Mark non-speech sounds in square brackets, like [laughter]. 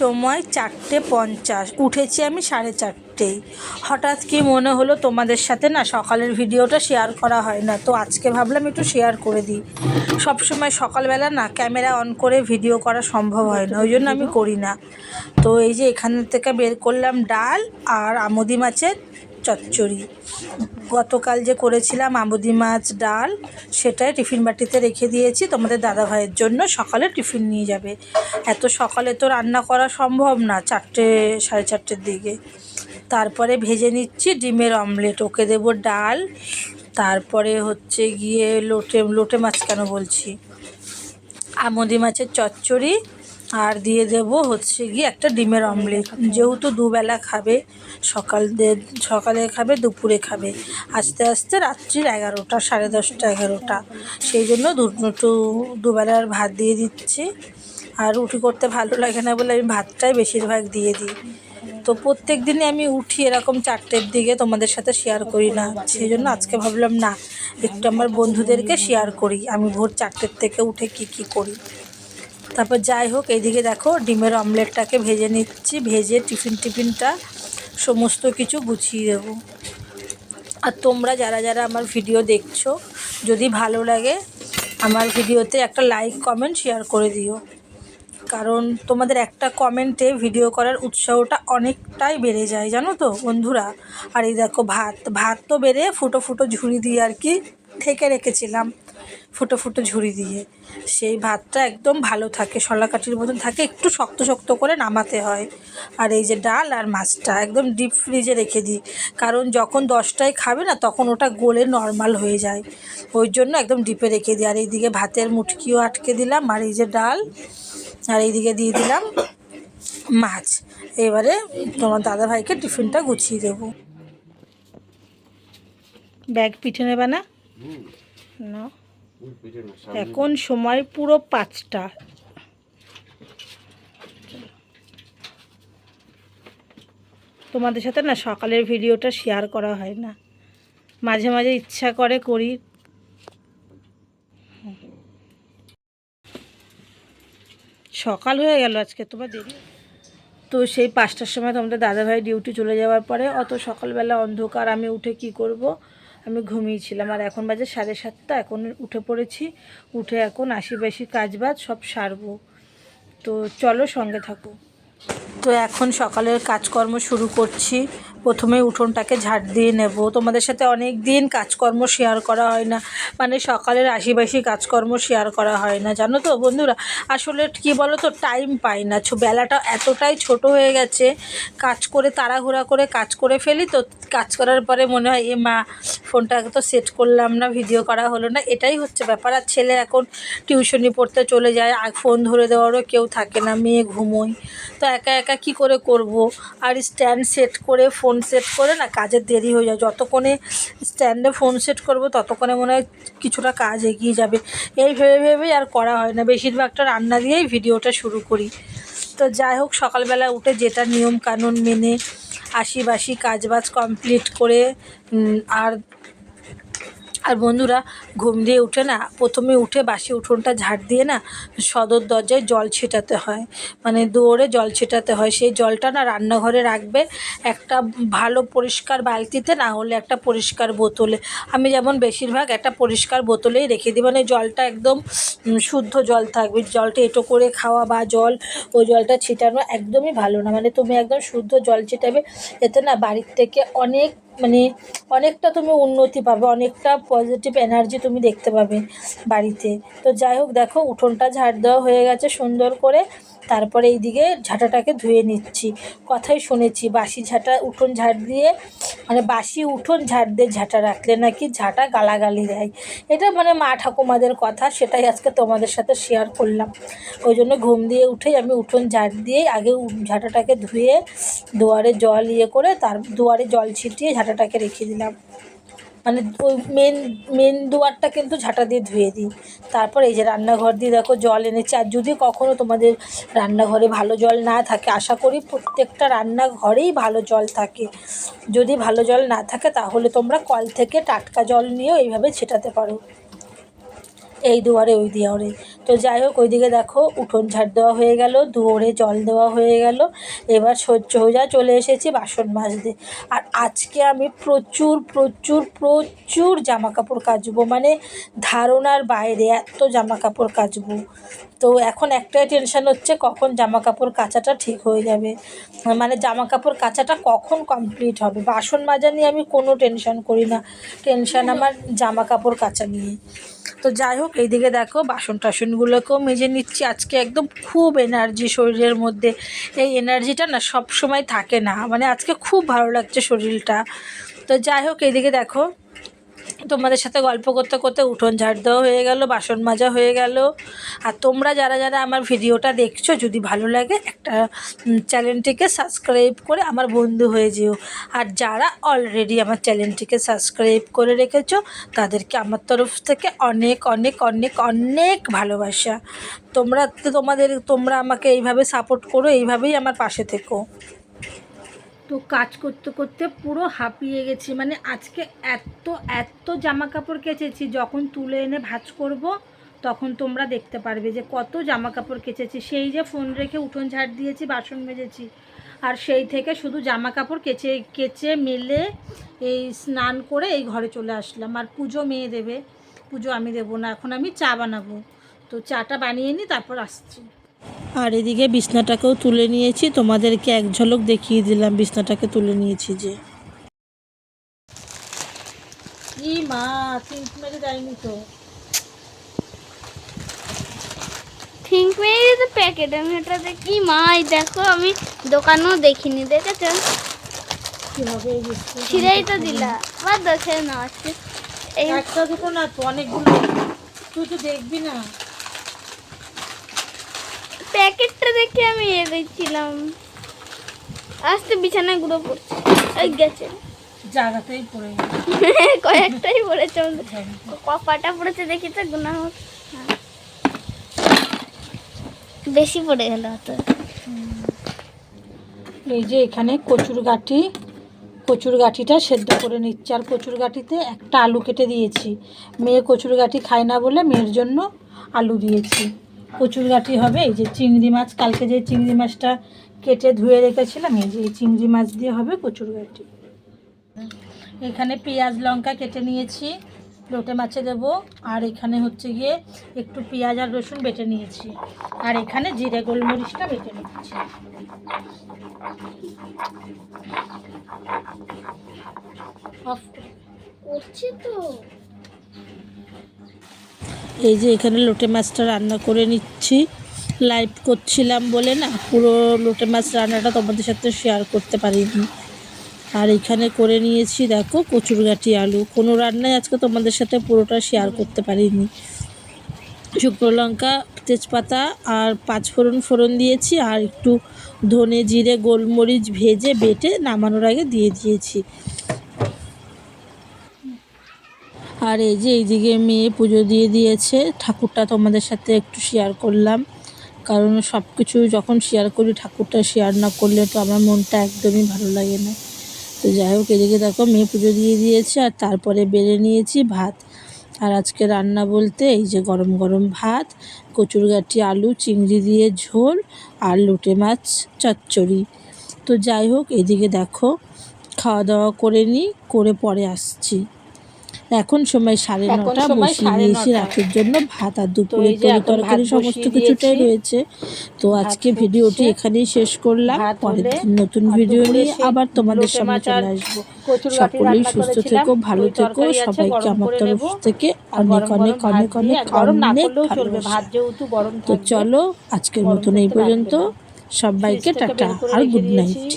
সময় চারটে পঞ্চাশ, উঠেছি আমি সাড়ে চারটেই। হঠাৎ কি মনে হলো তোমাদের সাথে? না, সকালের ভিডিওটা শেয়ার করা হয় না, তো আজকে ভাবলাম একটু শেয়ার করে দিই। সবসময় সকালবেলা না ক্যামেরা অন করে ভিডিও করা সম্ভব হয় না, ওই জন্য আমি করি না। তো এই যে এখান থেকে বের করলাম ডাল আর আমদি মাছের চচ্চড়ি। গতকাল যে করেছিলাম আমুদি মাছ ডাল, সেটাই টিফিন বাটিতে রেখে দিয়েছি। তোমাদের দাদা ভাইয়ের জন্য সকালে টিফিন নিয়ে যাবে। এত সকালে তো রান্না করা সম্ভব না, চারটে, সাড়ে চারটের দিকে। তারপরে ভেজে নিচ্ছি ডিমের অমলেট, ওকে দেবো ডাল। তারপরে হচ্ছে গিয়ে লোটে লোটে মাছ কেন বলছি? আমদি মাছের চচ্চড়ি আর দিয়ে দেব হচ্ছে গিয়ে একটা ডিমের অমলেট। যেহেতু দুবেলা খাবে সকাল সকালে খাবে, দুপুরে খাবে। আস্তে আস্তে রাত্রির এগারোটা, সাড়ে দশটা, এগারোটা। সেই জন্য দুটো দুবেলার ভাত দিয়ে দিচ্ছি। আর রুটি করতে ভালো লাগে না বলে আমি ভাতটাই বেশিরভাগ দিয়ে দিই। তো প্রত্যেক দিনই আমি উঠি এরকম চারটের দিকে, তোমাদের সাথে শেয়ার করি না। সেই জন্য আজকে ভাবলাম না, একটু আমার বন্ধুদেরকে শেয়ার করি। আমি ভোর চারটের থেকে উঠে কি কি করি। তারপর যাই হোক এইদিকে দেখো ডিমের অমলেটটাকে ভেজে নিচ্ছি, ভেজে টিফিন, টিফিনটা সমস্ত কিছু গুছিয়ে দেবো। আর তোমরা যারা যারা আমার ভিডিও দেখছ, যদি ভালো লাগে আমার ভিডিওতে একটা লাইক, কমেন্ট, শেয়ার করে দিও। কারণ তোমাদের একটা কমেন্টে ভিডিও করার উৎসাহটা অনেকটাই বেড়ে যায়, জানো তো বন্ধুরা? আর এই দেখো ভাত ভাত তো বেড়ে ফুটো ফুটো ঝুড়ি দিয়ে আর কি ঢেকে রেখেছিলাম ফুটো ফুটো ঝুড়ি দিয়ে। সেই ভাতটা একদম ভালো থাকে শলাকাঠির মতন থাকে, একটু শক্ত শক্ত করে নামাতে হয়। আর এই যে ডাল আর মাছটা একদম ডিপ ফ্রিজে রেখে দিই। কারণ যখন দশটায় খাবে না, তখন ওটা গোলে নর্মাল হয়ে যায়। ওই জন্য একদম ডিপে রেখে দিই। আর এইদিকে ভাতের মুটকিও আটকে দিলাম। আর এই যে ডাল, আর এইদিকে দিয়ে দিলাম মাছ। এবারে তোমার দাদাভাইকে টিফিনটা গুছিয়ে দেবো। ব্যাগ পিঠে নেবে না? না। এখন সময় পুরো পাঁচটা। তোমাদের সাথে না সকালের ভিডিওটা শেয়ার করা হয় না। মাঝে মাঝে ইচ্ছা করে করি। সকাল হয়ে গেল আজকে তোমার দেরি? তো সেই পাঁচটার সময় তোমাদের দাদাভাই ডিউটি চলে যাওয়ার পরে অত সকালবেলা অন্ধকার আমি উঠে কি করব? আমি ঘুমিয়েছিলাম। আর এখন বাজে সাড়ে সাতটা, এখন উঠে পড়েছি। উঠে এখন আশি বাসি কাজবাজ সব সারবো। তো চলো সঙ্গে থাকো। তো এখন সকালের কাজকর্ম শুরু করছি। প্রথমে উঠোনটাকে ঝাড় দিয়ে নেব। তোমাদের সাথে অনেক দিন কাজকর্ম শেয়ার করা হয় না। মানে সকালের আশিবাসি কাজকর্ম শেয়ার করা হয় না। জানো তো বন্ধুরা, আসলে কি বলো তো টাইম পাই না। ছো- বেলাটা এতটাই ছোট হয়ে গেছে, কাজ করে তাড়াহুড়া করে কাজ করে ফেলি তো, কাজ করার পরে মনে হয়, এ মা, ফোনটাকে তো সেট করলাম না ভিডিও করা হলো না। এটাই হচ্ছে ব্যাপার। আর ছেলে এখন টিউশনি পড়তে চলে যায়, আর ফোন ধরে দেওয়ারও কেউ থাকে না, মেয়ে ঘুমোয়। তো একা একা কি করে করব? আর স্ট্যান্ড সেট করে ফোন সেট করে না কাজের দেরি হয়ে যায়। যতক্ষণে স্ট্যান্ডে ফোন সেট করব, ততক্ষণে মনে হয় কিছুটা কাজ এগিয়ে যাবে। এই ভেবে ভেবেই আর করা হয় না। বেশিরভাগটা রান্না দিয়েই ভিডিওটা শুরু করি। তো যাই হোক, সকালবেলা উঠে যেটা নিয়ম কানুন মেনে আশি বাসি কাজবাজ কমপ্লিট করে আর আর বন্ধুরা, ঘুম দিয়ে উঠে না, প্রথমে উঠে বাসি উঠোনটা ঝাড় দিয়ে না সদর দরজায় জল ছেটাতে হয়। মানে দৌড়ে জল ছেটাতে হয়। সেই জলটা না রান্নাঘরে রাখবে একটা ভালো পরিষ্কার বালতিতে, না হলে একটা পরিষ্কার বোতলে। আমি যেমন বেশিরভাগ একটা পরিষ্কার বোতলেই রেখে দিই। মানে জলটা একদম শুদ্ধ জল থাকবে। জলটা এটো করে খাওয়া বা জল, ওই জলটা ছিটানো একদমই ভালো না। মানে তুমি একদম শুদ্ধ জল ছিটাবে। এতে না বাড়ির থেকে অনেক মানে অনেকটা তুমি উন্নতি পাবে, অনেকটা পজিটিভ এনার্জি তুমি দেখতে পাবে বাড়িতে। তো যাই হোক, দেখো উঠোনটা ঝাড় দেওয়া হয়ে গেছে সুন্দর করে। তারপরে এইদিকে ঝাঁটাটাকে ধুয়ে নিচ্ছি। কথাই শুনেছি, বাসি ঝাঁটা, উঠোন ঝাড় দিয়ে মানে বাসি উঠোন ঝাড় দিয়ে ঝাঁটা রাখলে নাকি ঝাঁটা গালাগালি দেয়। এটা মানে মা ঠাকুমাদের কথা, সেটাই আজকে তোমাদের সাথে শেয়ার করলাম। ওই জন্য ঘুম দিয়ে উঠেই আমি উঠোন ঝাড় দিয়ে আগে ঝাঁটাটাকে ধুয়ে দুয়ারে জল ইয়ে করে, তার দুয়ারে জল ছিটিয়ে ঝাঁটাটাকে রেখে দিলাম। মানে ওই মেন মেন দুয়ারটা কিন্তু ঝাঁটা দিয়ে ধুয়ে দিই। তারপর এই যে রান্নাঘর দিয়ে দেখো জল এনেছি। আর যদি কখনও তোমাদের রান্নাঘরে ভালো জল না থাকে, আশা করি প্রত্যেকটা রান্নাঘরেই ভালো জল থাকে। যদি ভালো জল না থাকে, তাহলে তোমরা কল থেকে টাটকা জল নিয়েও এইভাবে ছেটাতে পারো। এই দুয়ারে, ওই দুয়ারে তো যাই হোক, ওইদিকে দেখো, উঠোন ঝাড় দেওয়া হয়ে গেল, দুয়ারে জল দেওয়া হয়ে গেল। এবার সহ্য হয়ে যা চলে এসেছি বাসন মাজতে। আর আজকে আমি প্রচুর প্রচুর প্রচুর জামা কাপড় কাচবো। মানে ধারণার বাইরে এত জামা কাপড় কাচবো। তো এখন একটাই টেনশন হচ্ছে কখন জামা কাপড় কাচাটা ঠিক হয়ে যাবে। মানে জামা কাপড় কাচাটা কখন কমপ্লিট হবে? বাসন মাজা নিয়ে আমি কোনো টেনশন করি না। টেনশন আমার জামা কাপড় কাচা নিয়ে। তো যাই হোক, এইদিকে দেখো বাসন টাসনগুলোকেও মেজে নিচ্ছি। আজকে একদম খুব এনার্জি শরীরের মধ্যে। এই এনার্জিটা না সব সময় থাকে না। মানে আজকে খুব ভালো লাগছে শরীরটা। তো যাই হোক, এইদিকে দেখো তোমাদের সাথে গল্প করতে করতে উঠোন ঝাড় দেওয়া হয়ে গেল, বাসন মাজা হয়ে গেল। আর তোমরা যারা যারা আমার ভিডিওটা দেখছ, যদি ভালো লাগে একটা চ্যানেলটিকে সাবস্ক্রাইব করে আমার বন্ধু হয়ে যেও। আর যারা অলরেডি আমার চ্যানেলটিকে সাবস্ক্রাইব করে রেখেছো, তাদেরকে আমার তরফ থেকে অনেক অনেক অনেক অনেক ভালোবাসা। তোমরা, তোমাদের, তোমরা আমাকে এইভাবে সাপোর্ট করো, এইভাবেই আমার পাশে থেকো। তো কাজ করতে করতে পুরো হাঁপিয়ে গেছি। মানে আজকে এত এত জামা কাপড় কেচেছি, যখন তুলে এনে ভাজ করব, তখন তোমরা দেখতে পারবে যে কত জামা কাপড় কেচেছি। সেই যে ফোন রেখে উঠোন ঝাড় দিয়েছি, বাসন মেজেছি, আর সেই থেকে শুধু জামা কাপড় কেচে কেচে মেলে এই স্নান করে এই ঘরে চলে আসলাম। আর পুজো মেয়ে দেবে, পুজো আমি দেবো না, এখন আমি চা বানাবো। তো চাটা বানিয়ে নিই তারপর আসছি। আর এদিকে বিছনাটাকেও তুলে নিয়েছি। তোমাদেরকে এক ঝলক দেখিয়ে দিলাম বিছনাটাকে তুলে নিয়েছি যে। কি মা তিন মেরে যায়নি তো। থিঙ্ক মেরি তো প্যাকেট আমি ওটা দেখি মা দেখো আমি দোকানেও দেখিনি দেখেছ? ছিঁড়েই তো দিলা। বা না আছে এই একটা দুটো না তো অনেকগুলো তুই তো দেখবি না। প্যাকেটটা দেখে আমি এ দেখছিলাম। আস্তে বিছানায় গুঁড়ো পড়ছে। ওই গেছে। জায়গাতেই পড়ে গেল [laughs] কয়েকটাই পড়েছে। কপাটা পড়েছে দেখি তো গুণা হোক। বেশি পড়ে গেল তো এই যে এখানে কচুর গাঠি। কচুর গাঠিটা সেদ্ধ করে নিচ্ছি। আর কচুর গাঠিতে একটা আলু কেটে দিয়েছি। মেয়ে কচুর গাঠি খায় না বলে মেয়ের জন্য আলু দিয়েছি। কচুর গাঠি হবে, এই যে চিংড়ি মাছ, কালকে যে চিংড়ি মাছটা কেটে ধুয়ে রেখেছিলাম, এই যে এই চিংড়ি মাছ দিয়ে হবে কচুর গাঠি। এখানে পেঁয়াজ, লঙ্কা কেটে নিয়েছি, লোটে মাছে দেবো, আর এখানে হচ্ছে গিয়ে একটু পেঁয়াজ আর রসুন বেটে নিয়েছি, আর এখানে জিরে গোলমরিচটা বেটে নিয়েছি। করছি তো। এই যে এখানে লোটে মাছটা রান্না করে নিচ্ছি। লাইভ করছিলাম বলে না, পুরো লোটে মাছ রান্নাটা তোমাদের সাথে শেয়ার করতে পারিনি। আর এখানে করে নিয়েছি দেখো কচুরগাটি আলু। কোনো রান্নাই আজকে তোমাদের সাথে পুরোটা শেয়ার করতে পারিনি। শুকনো লঙ্কা, তেজপাতা আর পাঁচ ফোড়ন ফোড়ন দিয়েছি আর একটু ধনে জিরে, গোলমরিচ ভেজে বেটে নামানোর আগে দিয়ে দিয়েছি। আর এই যে এইদিকে মেয়ে পুজো দিয়ে দিয়েছে, ঠাকুরটা তোমাদের সাথে একটু শেয়ার করলাম। কারণ সব কিছু যখন শেয়ার করি, ঠাকুরটা শেয়ার না করলে তো আমার মনটা একদমই ভালো লাগে না। তো যাই হোক, এদিকে দেখো মেয়ে পুজো দিয়ে দিয়েছে, আর তারপরে বেড়ে নিয়েছি ভাত। আর আজকে রান্না বলতে এই যে গরম গরম ভাত, কচুরগাঠি আলু, চিংড়ি দিয়ে ঝোল, আর লোটে মাছ চচ্চড়ি। তো যাই হোক, এদিকে দেখো, খাওয়া দাওয়া করে নিই, করে পরে আসছি। এখন সময় সাড়ে নটা বসিয়ে নটা। রাতের জন্য। ভাত আর দুপুরে তরকারি সমস্ত কিছুটাই। রয়েছে। তো আজকে ভিডিওটি এখানেই শেষ করলাম। পরের দিন নতুন ভিডিও নিয়ে আবার তোমাদের সামনে চলে আসব। সকলেই সুস্থ থেকো ভালো থেকো সবাইকে আমার তরফ থেকে অনেক অনেক অনেক অনেক অনেক তো চলো আজকের মতন এই পর্যন্ত সবাইকে টাটা আর গুড নাইট